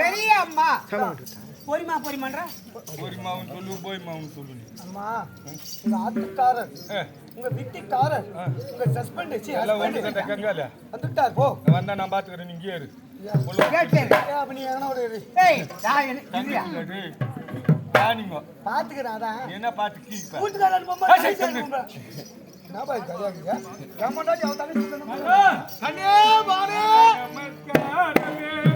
பெரிய அம்மா பொரிமா பொரிமான்ற பொரிமாவும் சொல்லு போய்மாவும் சொல்லு அம்மா உங்க ஆத்துக்காரர் உங்க விட்டிக்காரர் உங்க சஸ்பெண்ட் வச்சு எல்லாம் கட்ட கங்கால வந்துட்டார் போ. வந்தா நான் பாத்துக்கிறேன் நீங்க. ஏறு பாத்துக்கிறேன் அதான். என்ன பாத்துக்கி நமஸ்காரமே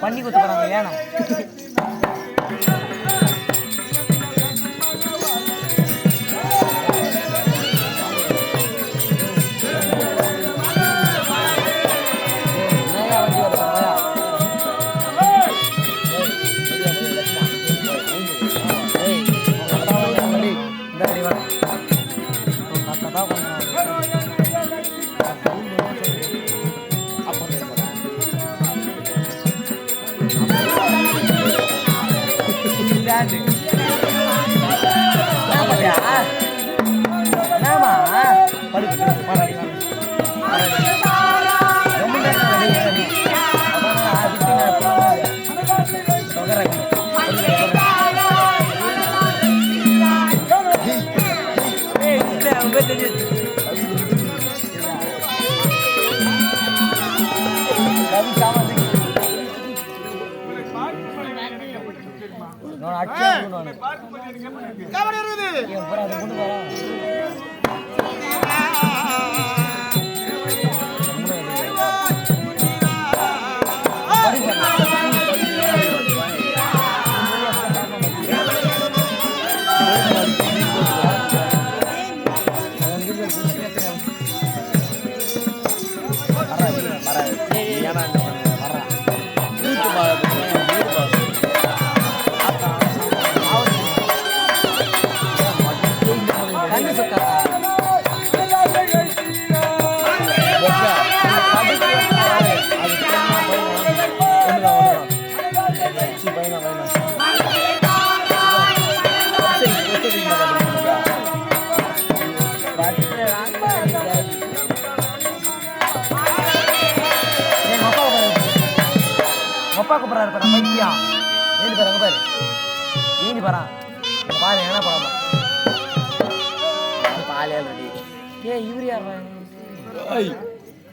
பண்ணி கொடுத்து போறாங்க ஏன்னா என்னமா படுத்து சாப்பாடு இருக்குது.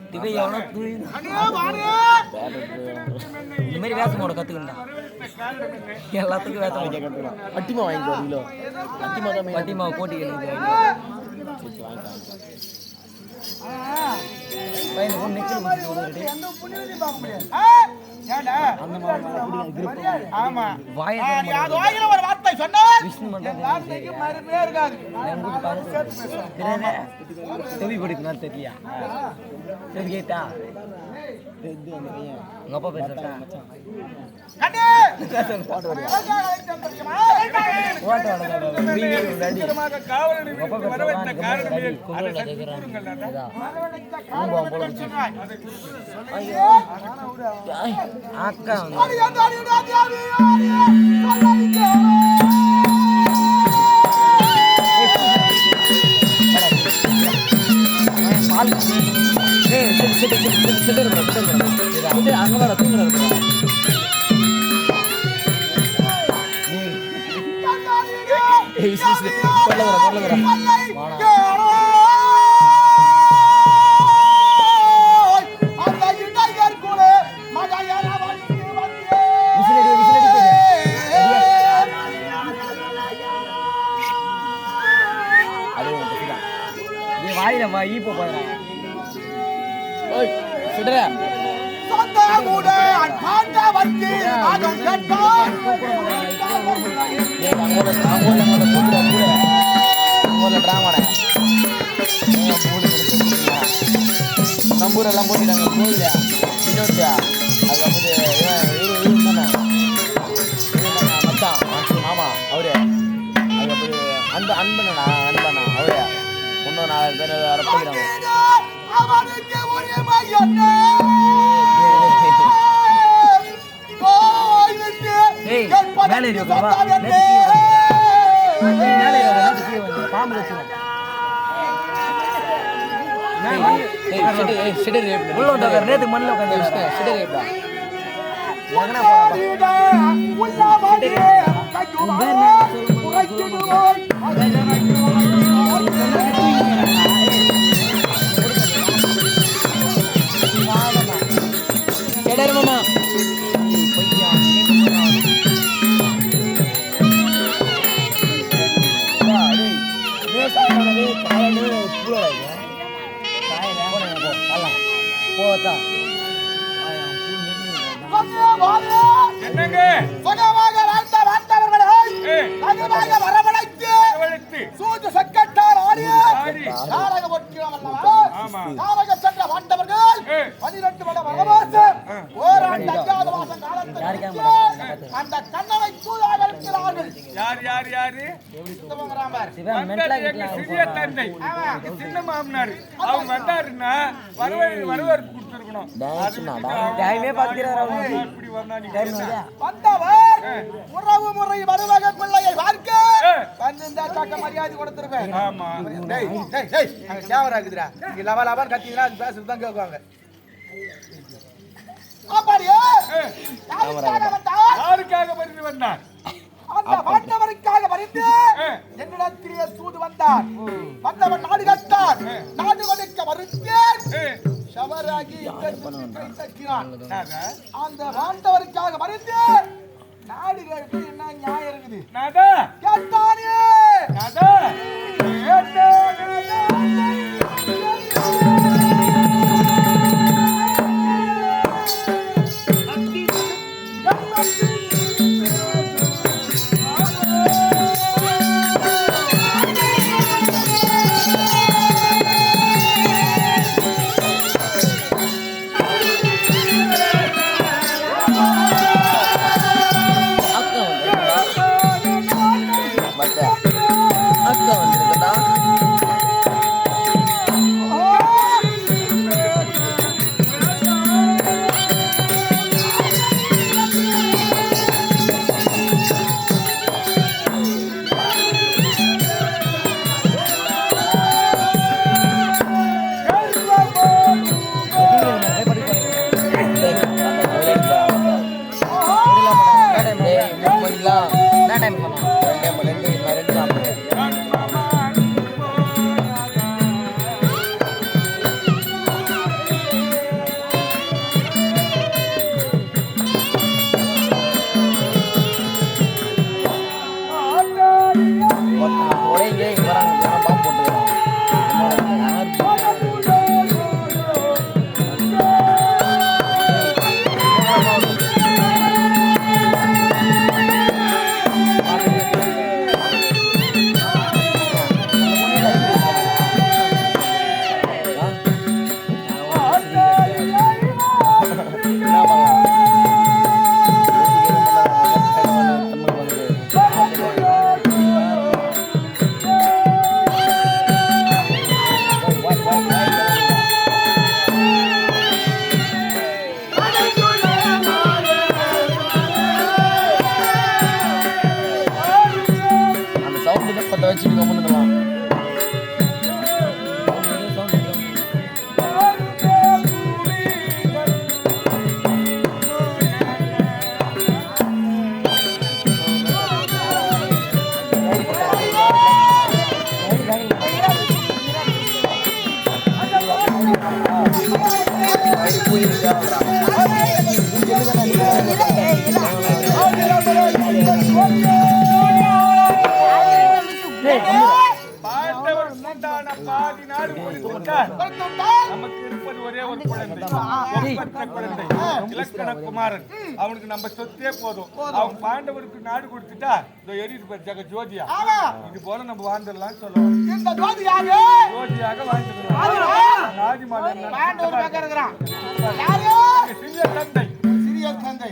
இவன் எவனோ இந்த மாதிரி வேஷம் போட கத்துக்கணும் எல்லாத்துக்கும் வேஷம் போட கத்துக்கலாம் பட்டிமா வாங்கிக்கோ கிலோ பட்டிமா தான். பட்டிமா போட்டி வாயில ஒரு வார்த்தை சொன்னா விஷ்ணு மண்டபம் என் வார்த்தைக்கு மறுமையே இருக்காது செவி பிடிக்கணும் தெரியலையா சரி கேட்டா உங்க அப்பா பேர் சொல்லிட்டா விசிலடி அது உன் பசிதான் நீ வாயில வா ஈப்போ போறா நம்பூர் எல்லாம் போட்டுட்டாங்க கோவிலா வினோத்தியா அதுக்கப்புறம் மச்சான் மாச்சி மாமா அவரு. அதுக்கப்புறம் அன்பு அன்பண்ணா அன்பண்ணா அவரு. இன்னும் நாலு பேர் அரப்பிக்கிறாங்க மேலே ஏறி உட்காரு, வா. சொந்தம் நெத்தி என்ன? மேலே பாம்பு வச்சிருவோம் உள்ள உட்காரு மண்ணில் உட்காந்து செடர் நாடக சென்ற ஏய். பனிரெண்டு வட வனவாசம் ஓராண்டு அஞ்சாவது மாசம் காலத்தில் அந்த கண்ணவை சூதாக இருக்கிறார்கள். யார் யார் யாரு? சிறிய தந்தை. சின்ன மாமனார். அவங்க வந்தாருன்னா வரவேற்பு வரவேற்பு டைமே உறவு முறை மருமக பிள்ளையை பார்க்க. வந்திருந்தா தக்க மரியாதை கொடுத்துருவேன். ஆமா. டேய் டேய் டேய் அங்க கேமரா இருக்குதுடா. நீ லவ லவன் கத்தினா பேசுறது தான் கேட்குவாங்க அப்படியே யாருக்காக அந்த வந்தவருக்காக வரிந்து. என்னிடத்திலே தூது வந்தார். வந்தவன் நாடு கட்டார். நாடு மறுத்தேன். ஏய், சவராகி அந்த வாழ்ந்தவருக்காக மறுத்து நாடு கேட்டு என்ன நியாயம் இருக்குது? நாதா, குமாரன். அவனுக்கு நம்ம சொத்தே போதும். அவன் பாண்டவருக்கு நாடு கொடுத்துட்டா இந்த எரியுது பாரு ஜெக ஜோதியா. இது போல நம்ம வாழ்ந்துடலாம் சொல்லுவோம் இந்த ஜோதி யாரு? ஜோதியாக பக்கம் இருக்கிறான். யாரு? சிறிய தந்தை சிறிய தந்தை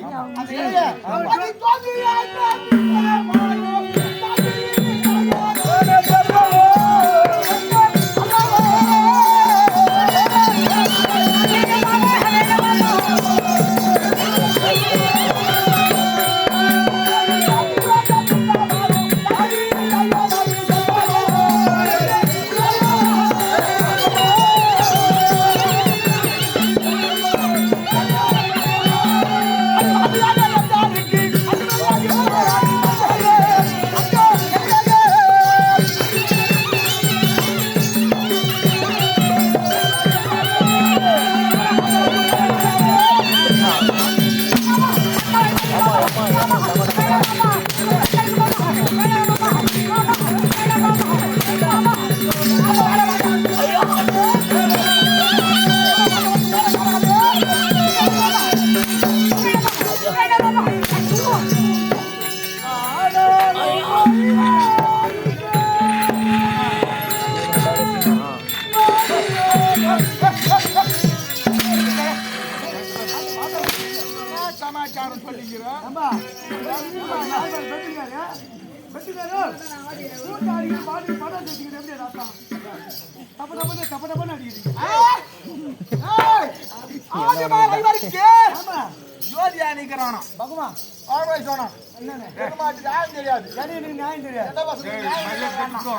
தெரியாது. எனக்கு நியாயம் தெரியாது.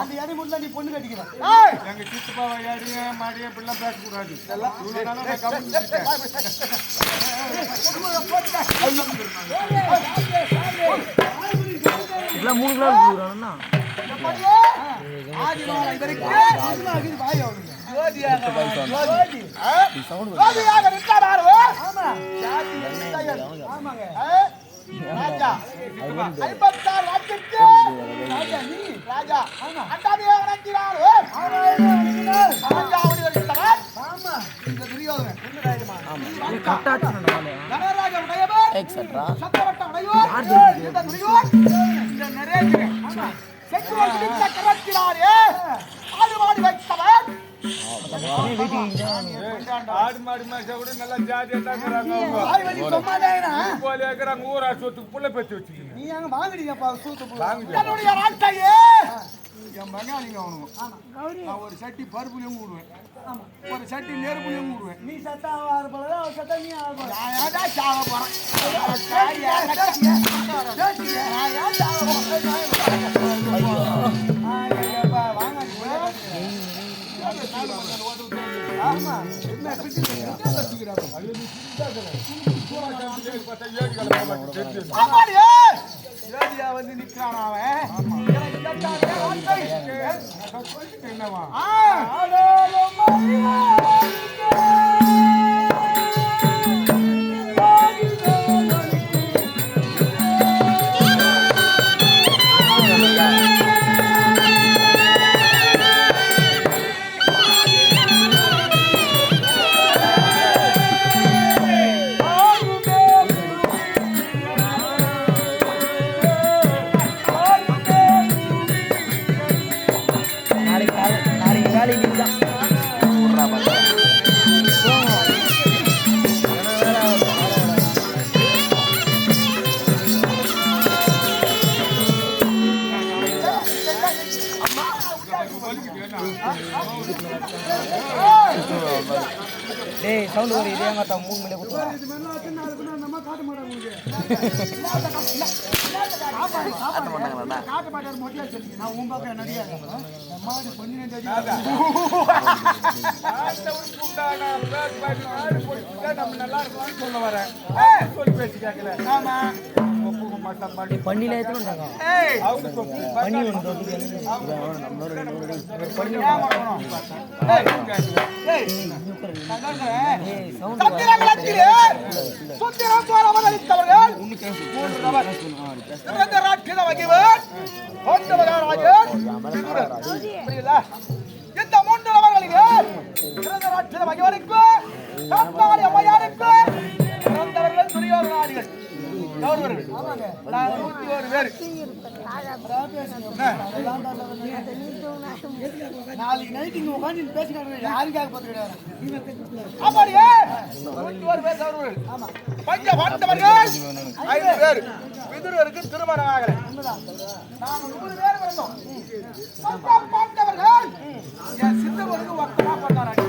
அந்த எரி முடியல நீ பொண்ணு கட்டிக்கிற ஏய், எங்க சித்தப்பாவை யாரையும் மாடியும் இப்படிலாம் பேசக்கூடாது. இதெல்லாம் மூணு கிலோ வரைக்கும் வாய் ஜோதியாக நிற்கிறார் நிச்சயம். ஆமாங்க? ராஜா. ஐம்பத்தாறு ராஜ்யத்து ராஜா நீ ராஜா. ஆமா. அண்டாமே வணங்கினார். ஒருத்தவர். ஆமா இந்த துரியோதனன். உடையவர். எக்ஸட்ரா சக்கரவட்ட உடையோர் இந்த துரியோதனன். இந்த நரேந்திரன். செங்குவன் சக்கரவர்த்தினாரே ஆடுமாடி வைத்தவர். ஆடு மாடு மேய்ச்சா கூட நல்லா ஜாதியா தான் இருக்கிறாங்க போல ஊரா சொத்துக்கு புள்ள பெற்று வச்சுக்கீங்க நீ அங்க வாங்குறீங்கப்பா சூத்து என்னுடைய வாழ்க்கையே என் பங்காளிங்க அவனுங்க நான் ஒரு சட்டி பருப்புலையும் விடுவேன் ஒரு சட்டி நெருப்புலையும் விடுவேன் நீ சத்தா ஆறு போல சத்தா நீ ஆறு போல நான் ஏன்டா போறேன் ஏன் வந்து நிக்கிறான் அவன் என்னவா நான் உன் பக்கம் புரியுதா? இந்த மூன்று காத்தாடி அம்மையாருக்கு பிறந்தவர்கள் துரியோதனாதிகள். நாளைக்கு நைட் இங்க உட்காந்து பேசிக்கிறாங்க யாருக்காக பார்த்துக்கிறாரு அப்படியே ஒரு பேர் கௌரவர்கள் பஞ்ச ஐந்து பேர் விதுரருக்கு திருமணம் ஆகல நாங்க நூறு பேர் இருந்தோம் என் சித்தவருக்கு ஒத்தமா பண்ணாராங்க.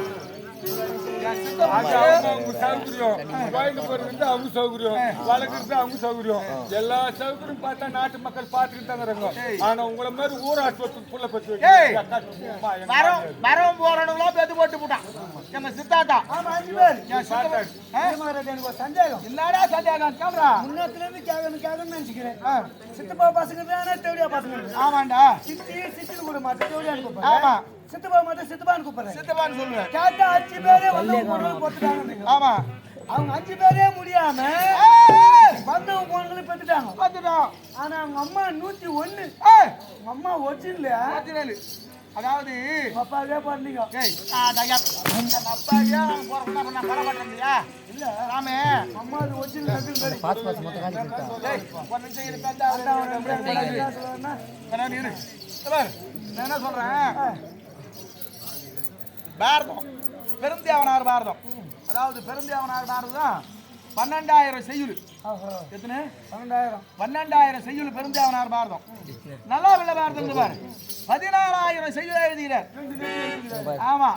அவங்க சௌகரியம் கோயிலுக்கு போறது அவங்க சௌகரியம் வளர்க்குறது அவங்க சௌகரியம் எல்லா சௌகரியம் பார்த்தா நாட்டு மக்கள் பார்த்துக்கிட்டு தாங்க இருக்காங்க ஆனா உங்களை மாதிரி ஊர் பத்தி. வரம் வரம் போறவங்களும் பேத்து போட்டு போட்டான் சித்தாத்தா ஆமா அஞ்சு பேர் எனக்கு சந்தேகம் என்னடா சந்தேகம் கேமரா முன்னத்துல இருந்து கேட்கணும் கேட்கணும்னு நினைச்சுக்கிறேன் சித்தப்பா பசங்க தானே தேவடியா பசங்க ஆமாண்டா சித்தி சித்தி கூட மாட்டேன் தேவடியான்னு ஆமா. சித்தப்பா மட்டும் சித்தப்பான்னு கூப்பிடுறேன். சித்தப்பான்னு சொல்லுவேன். கேட்டா அஞ்சு பேரே வந்து பொண்ணு பொத்துட்டாங்க ஆமா. அவங்க அஞ்சு பேரே முடியாம வந்தவங்க பொண்ணுங்களை பெத்துட்டாங்க. பார்த்துட்டோம் ஆனா அவங்க அம்மா நூத்தி ஒண்ணு. அவங்க அம்மா ஒரிஜினல். பதினேழு. அதாவது அப்பாவே பண்ணீங்க அப்பாவியா போறதுன்னா பரவாயில்லையா? இல்ல. ராமே அம்மா அது ஒரிஜினல் நேரம் இரு. இங்க பாரு, நான் என்ன சொல்றேன்? பாரதம். பெருந்தேவனார் பாரதம். அதாவது பெருந்தேவனார் பாரதம் பன்னெண்டாயிரம் செய்யுள். எத்தனை? பன்னெண்டாயிரம். பன்னெண்டாயிரம் செய்யுள் பெருந்தேவனார் பாரதம். நல்லா வெள்ள பாரதம் பாரு. பதினாலாயிரம் செய்யுள் எழுதுகிறார். ஆமா.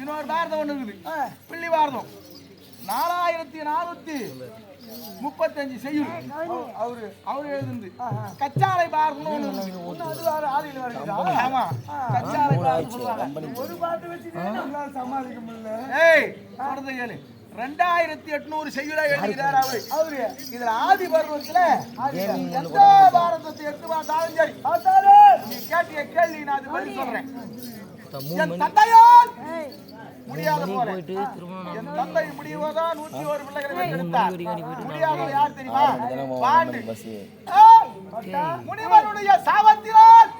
இன்னொரு பாரதம் ஒண்ணு இருக்குது. பிள்ளி பாரதம். நாலாயிரத்தி நானூத்தி முப்பத்தஞ்சு செய்யுள். அவரு அவரு எழுதுந்து கச்சாலை பாரதம்னு ஒண்ணு. அது வேற வருது. ஆமா. கச்சாலை ஒரு பாட்டு சமாளிக்க முடியல. ஏய் சொல்றது கேளு. ரெண்டாயிரத்தி எட்நூறு செய்யுளா எழுதுகிறார் அவரு. அவரு. இதுல ஆதி பருவத்துல எந்த பாரதத்தை எடுத்து பார்த்தாலும் சரி. நீ கேட்டிய கேள்வி நான் அது பதில் சொல்றேன். தந்தையால் முடியாத போயிட்டு என் தந்தை முடிவதா நூத்தி ஒரு பிள்ளைகளை பெற்றெடுத்தார் முடியாதவர் யார் தெரியுமா? பாண்டு. முனிவருடைய சாபத்தினால்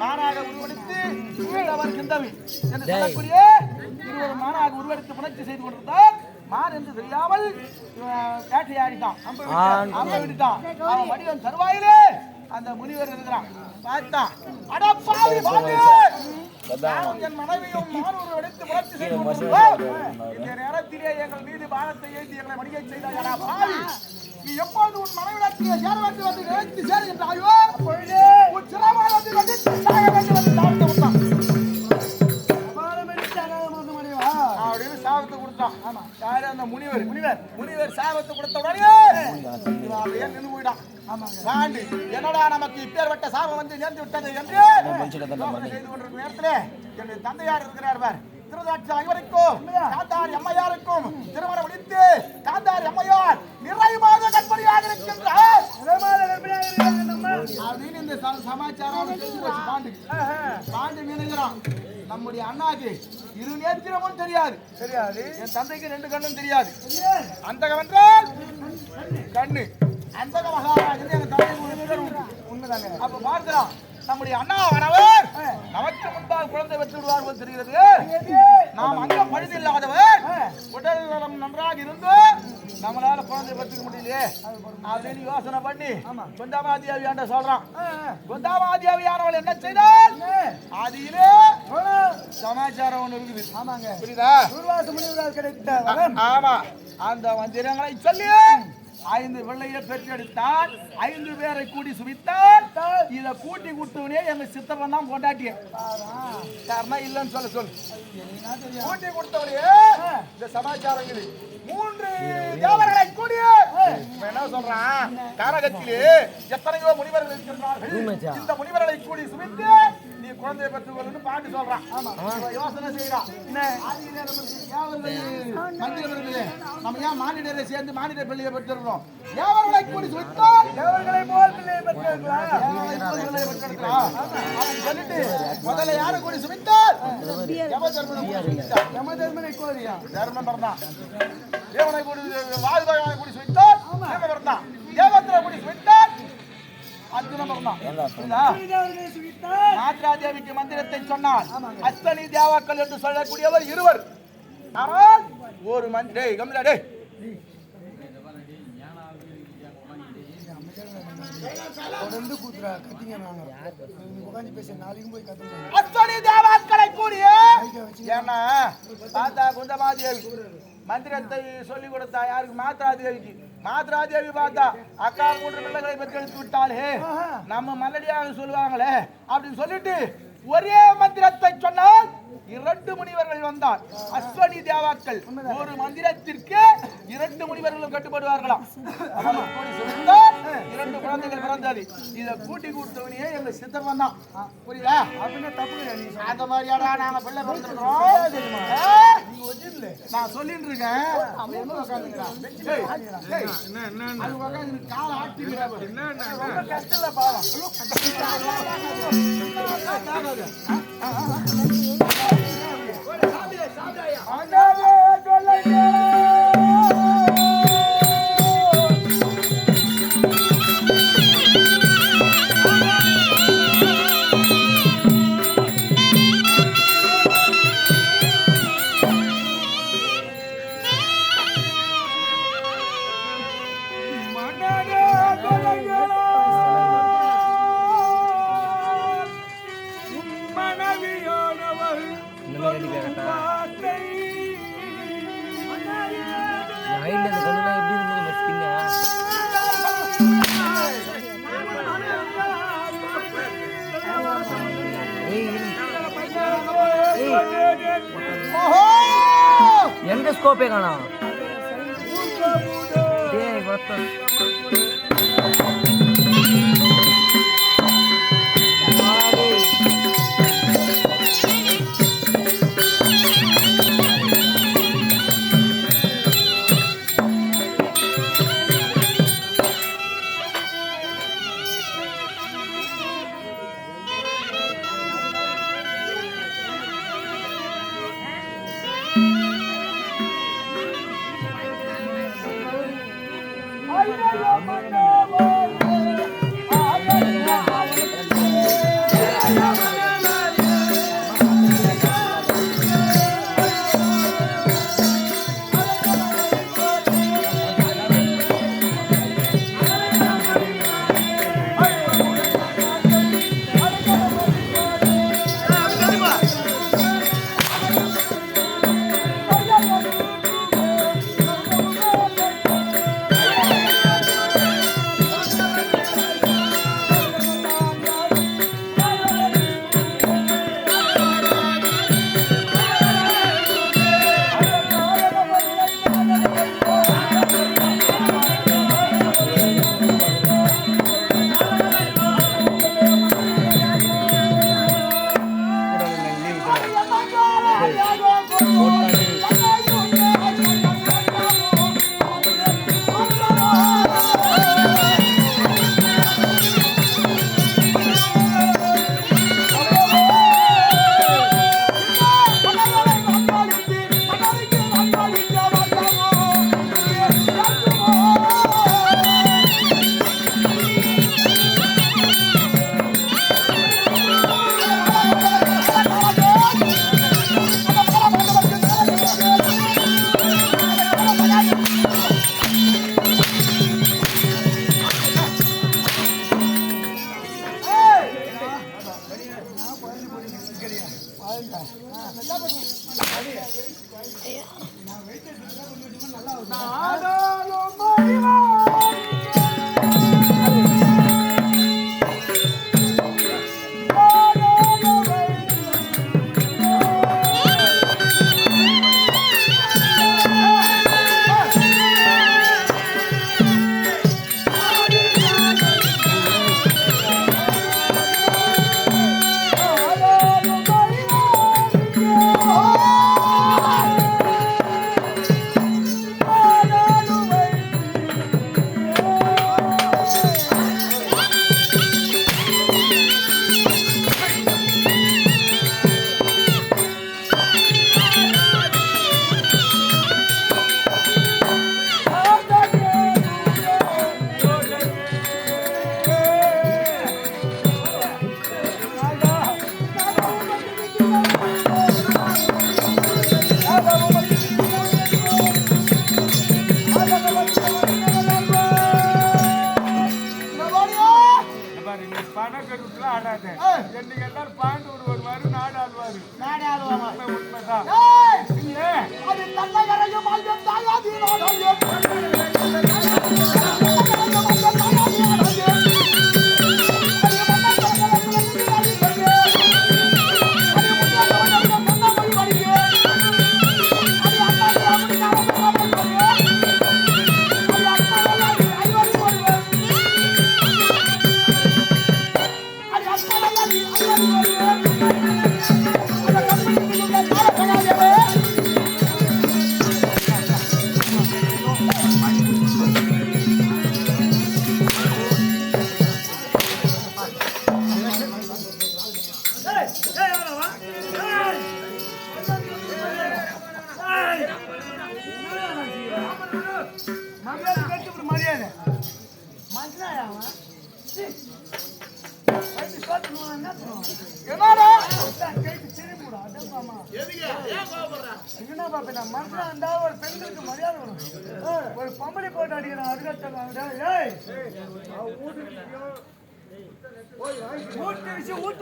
மானாக உருவெடுத்து உயிரவர் கிந்தவி என்று சொல்லக்கூடிய இருவர் மானாக உருவெடுத்து புணர்ச்சி செய்து கொண்டிருந்தார். மான் என்று தெரியாமல் இவன் வேட்டையாடிட்டான் அம்பு விட்டுட்டான். அவன் வடிவம் தருவாயிலே. அந்த முனிவர் இருக்கிறான். பார்த்தான். அட பாவி பாண்டு என் மனைவியும் மானூர் எடுத்து புரட்சி செய்து கொண்டிருந்தோம். இந்த நேரத்திலே எங்கள் மீது பானத்தை ஏந்தி எங்களை மடியை செய்தாயா? பாவி நீ எப்போது உன் மனைவிடத்திலே சேர வேண்டும் என்று நினைத்து சேருகின்றாயோ உன் சிரமானது வந்து சாக வேண்டும் என்று ஆமா யாரு அந்த முனிவர்? முனிவர். முனிவர் சாபத்தை கொடுத்த உடனே இவன் அப்படியே நின்று போயிட்டான். பாண்டு என்னடா நமக்கு இப்பேற்பட்ட சாபம் வந்து நேர்ந்து விட்டது என்று செய்து கொண்டிருக்கும் நேரத்திலே என்னுடைய தந்தையார் இருக்கிறார் பார். திருதாட்சி ஐவருக்கும் காந்தாரி அம்மையாருக்கும் திருமணம் முடித்து காந்தாரி அம்மையார் நிறைவாக கற்பனையாக இருக்கின்றார். அப்படின்னு இந்த சமாச்சாரம் பாண்டுக்கு பாண்டு. நினைக்கிறான் நம்முடைய அண்ணாக்கு இரு நேத்திரமும் தெரியாது. தெரியாது. என் தந்தைக்கு ரெண்டு கண்ணும் தெரியாது. அந்தகம் என்றால் கண்ணு. அந்தக மகாராஜன் எங்க தந்தை உண்மைதாங்க அப்ப பார்க்கலாம். நம்முடைய அண்ணா வரவர் நமக்கு முன்பாக குழந்தை பெற்று விடுவார் போல் தெரிகிறது. நாம் அங்க பழுது இல்லாதவர் உடல் நலம் நன்றாக இருந்து நம்மளால குழந்தை பெற்றுக்க முடியலையே. அப்படின்னு யோசனை பண்ணி குந்தாமாதியாவியாண்ட சொல்றான். குந்தாமாதியாவியானவள் என்ன செய்தால்? ஆதியிலே சமாச்சாரம் ஒண்ணு இருக்குது. ஆமாங்க. புரியுதா? கிடைத்த ஆமா. அந்த மந்திரங்களை சொல்லி ஐந்து பிள்ளையை பெற்றெடுத்தால் ஐந்து பேரை கூடி சுமித்தால் இத கூட்டி கொடுத்தவனே எங்க சித்தப்பன் தான் கொண்டாட்டிய காரணம் இல்லைன்னு சொல்ல சொல்லு. கூட்டி கொடுத்தவனே இந்த சமாச்சாரம் இது மூன்று தேவர்களை கூடிய என்ன சொல்றான்? காரகத்திலே எத்தனையோ முனிவர்கள் இருக்கின்றார்கள். இந்த முனிவர்களை கூடி சுமித்து குழந்தையை பெற்றுக்கொள்ளுன்னு பாட்டு சொல்றான் யோசனை செய்யறான் மந்திரம் இருக்குது நம்ம ஏன் மானிடரை சேர்ந்து மானிட பிள்ளையை பெற்றிருக்கிறோம்? ஏவர்களை கூடி சுத்தால் தேவர்களை போல் பிள்ளையை சொல்லிட்டு முதல்ல யாரை கூடி சுமித்தால் யம தர்மனை யம தர்மனை கோரியா? தர்மம் பிறந்தான் தேவனை கூடி வாழ்வாய் கூடி சுமித்தால் தேவன் பிறந்தான் தேவத்திரை கூடி சுமித்தால் மாத்ரா தேவிக்கு மந்திரத்தை சொன்னார். அஸ்தனி தேவாக்கள் என்று சொல்லக்கூடியவர் இருவர். ஆனால் ஒரு மந்திர டேய் கம்மிடா தொடர்ந்து கூத்துறா கத்திங்க நாங்க. உட்காந்து பேச நாளைக்கும் போய் கத்துங்க அஸ்தனி தேவாக்களை கூடிய ஏன்னா பார்த்தா குந்தமாதேவி மந்திரத்தை சொல்லி கொடுத்தா யாருக்கு? மாத்ரா தேவிக்கு மாத்ரா தேவி பார்த்தா அக்கா மூன்று பிள்ளைகளை பெற்றெடுத்து விட்டாலே நம்ம மல்லடியாக சொல்லுவாங்களே அப்படின்னு சொல்லிட்டு ஒரே மந்திரத்தை சொன்னால் இரண்டு முனிவர்கள் வந்தார் அஸ்வனி தேவாக்கள் ஒரு மந்திரத்திற்கு இரண்டு முனிவர்களும் கட்டுப்படுவார்களாம். இரண்டு குழந்தைகள் பிறந்தது இத கூட்டி கொடுத்தவனையே எங்க சித்தர் வந்தான் புரியுதா அப்படின்னா தப்பு அந்த மாதிரியாடா நாங்க பிள்ளை பிறந்திருக்கிறோம் நான் சொல்லிட்டு இருக்கேன் கால ஆட்டிக்கிறா. ரொம்ப கஷ்டம் இல்ல பாவம்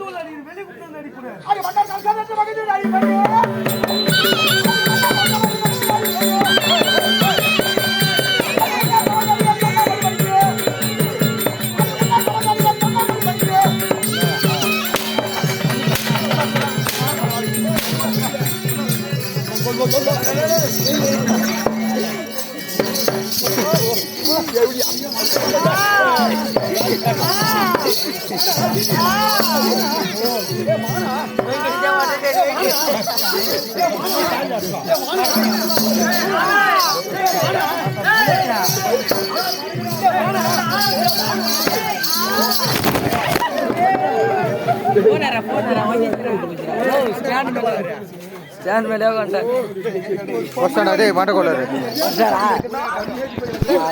தூள் அடி வெளியே கூப்பிட்டு அடிக்கிறேன் அது மன்னர் கல்கத்தத்து பக்கத்தில் அடிப்பேன் Ah! போனாரா போனாரா ஸ்டாண்ட் ஸ்டாண்ட் மேலே உட்காந்து வச்சாடா டேய்